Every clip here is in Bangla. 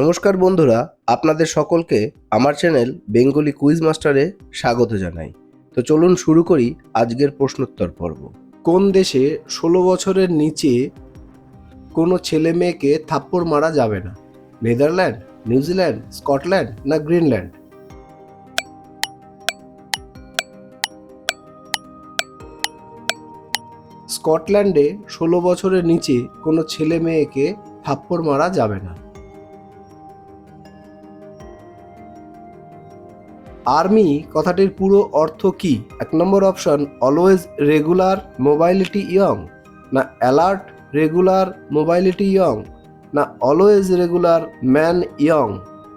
নমস্কার বন্ধুরা, আপনাদের সকলকে আমার চ্যানেল বেঙ্গলি কুইজ মাস্টারে স্বাগত জানাই। তো চলুন শুরু করি আজকের প্রশ্নোত্তর পর্ব। কোন দেশে ষোলো বছরের নিচে কোনো ছেলে মেয়েকে থাপ্পড় মারা যাবে না? নেদারল্যান্ড, নিউজিল্যান্ড, স্কটল্যান্ড না গ্রিনল্যান্ড? স্কটল্যান্ডে ষোলো বছরের নিচে কোনো ছেলে মেয়েকে থাপ্পড় মারা যাবে না। আর্মি, কথাটির পুরো অর্থ কি? এক নম্বর option always regular mobility young না অ্যালার্ট রেগুলার মোবাইলিটি ইয়ং না অলওয়েজ রেগুলার ম্যান ইয়ং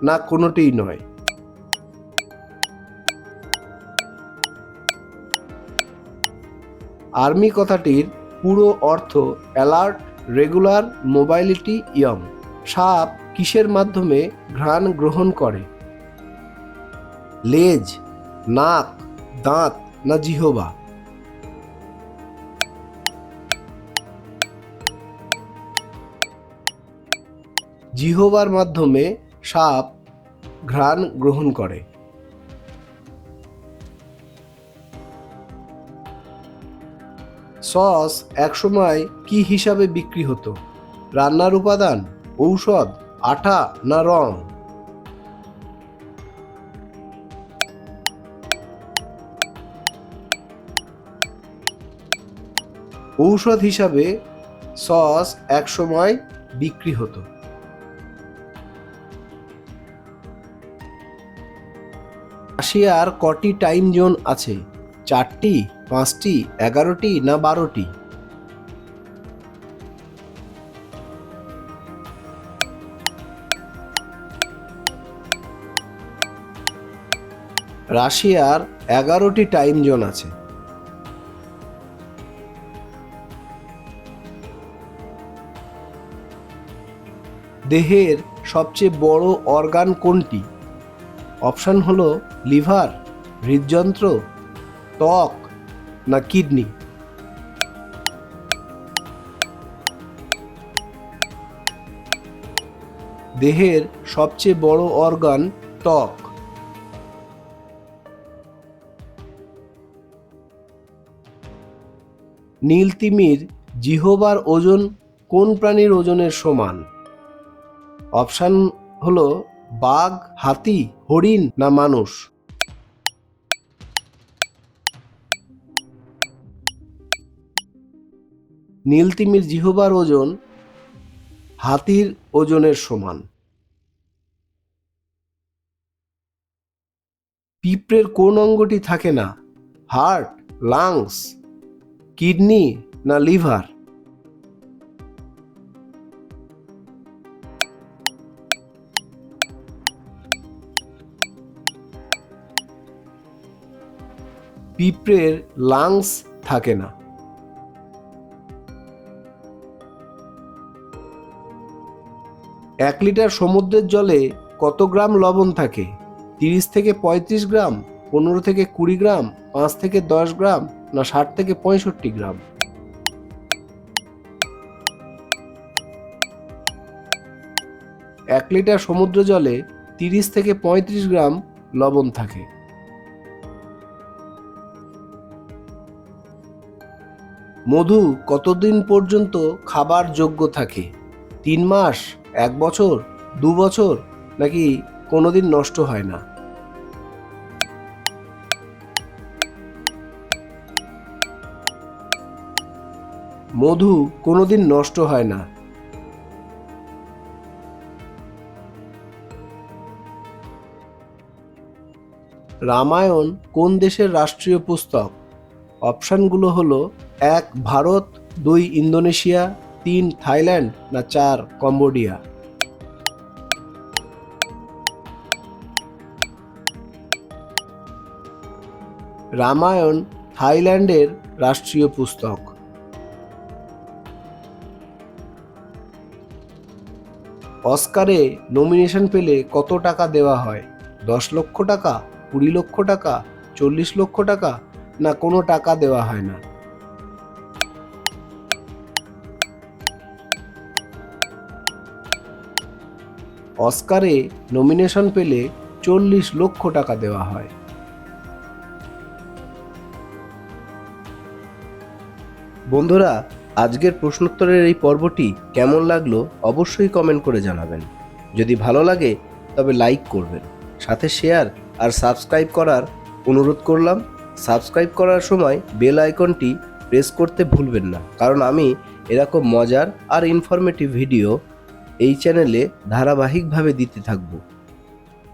না, কোনোটিই নয়। আর্মি কথাটির পুরো অর্থ অ্যালার্ট রেগুলার মোবাইলিটি ইয়ং সাপ কিসের মাধ্যমে ঘ্রাণ গ্রহণ করে? লেজ, নাক, দাঁত না জিহবা? জিহবার মাধ্যমে সাপ ঘ্রাণ গ্রহণ করে। সস একসময় কি হিসাবে বিক্রি হতো? রান্নার উপাদান, ঔষধ আঠা না রং? ঔষধ হিসাবে সস একসময় বিক্রি হতো। রাশিয়ার কটি টাইম জোন আছে? চারটি, পাঁচটি, এগারোটি না বারোটি? রাশিয়ার এগারোটি টাইম জোন আছে। দেহের সবচেয়ে বড় অর্গান কোনটি? অপশান হলো লিভার, হৃদযন্ত্র, ত্বক, না কিডনি? দেহের সবচেয়ে বড় অর্গান ত্বক। নীলতিমির জিহবার ওজন কোন প্রাণীর ওজনের সমান? অপশান হলো বাঘ, হাতি, হরিণ না মানুষ। নীলতিমির জিহবার ওজন হাতির ওজনের সমান। পিঁপড়ের কোন অঙ্গটি থাকে না? হার্ট, লাংস, কিডনি না লিভার? পিঁপড়ের লাংস থাকে না। এক লিটার সমুদ্রের জলে কত গ্রাম লবণ থাকে? তিরিশ থেকে পঁয়ত্রিশ গ্রাম, পনেরো থেকে কুড়ি গ্রাম, পাঁচ থেকে দশ গ্রাম না ষাট থেকে পঁয়ষট্টি গ্রাম? এক লিটার সমুদ্র জলে তিরিশ থেকে পঁয়ত্রিশ গ্রাম লবণ থাকে। মধু কতদিন পর্যন্ত খাবার যোগ্য থাকে? তিন মাস? এক বছর? দু বছর? নাকি কোনোদিন নষ্ট হয় না? মধু কোনোদিন নষ্ট হয় না। রামায়ণ কোন দেশের রাষ্ট্রীয় পুস্তক? অপশানগুলো হলো এক ভারত, দুই ইন্দোনেশিয়া, তিন থাইল্যান্ড না চার কম্বোডিয়া? রামায়ণ থাইল্যান্ডের রাষ্ট্রীয় পুস্তক। অস্কারে নমিনেশন পেলে কত টাকা দেওয়া হয়? দশ লক্ষ টাকা, কুড়ি লক্ষ টাকা, চল্লিশ লক্ষ টাকা না কোনো টাকা দেওয়া হয় না? অস্কারে নমিনেশন পেলে চল্লিশ লক্ষ টাকা দেওয়া হয়। বন্ধুরা, আজকের প্রশ্নোত্তরের এই পর্বটি কেমন লাগল অবশ্যই কমেন্ট করে জানাবেন। যদি ভালো লাগে, তবে লাইক করবেন। সাথে শেয়ার আর সাবস্ক্রাইব করার অনুরোধ করলাম। সাবস্ক্রাইব করার সময় বেল আইকনটি প্রেস করতে ভুলবেন না। কারণ আমি এরকম মজার আর ইনফরমেটিভ ভিডিও এই চ্যানেলে ধারাবাহিকভাবে দিতে থাকব।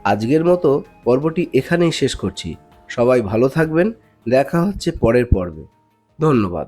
আজকের মতো পর্বটি এখানেই শেষ করছি। সবাই ভালো থাকবেন। দেখা হচ্ছে পরের পর্বে। ধন্যবাদ।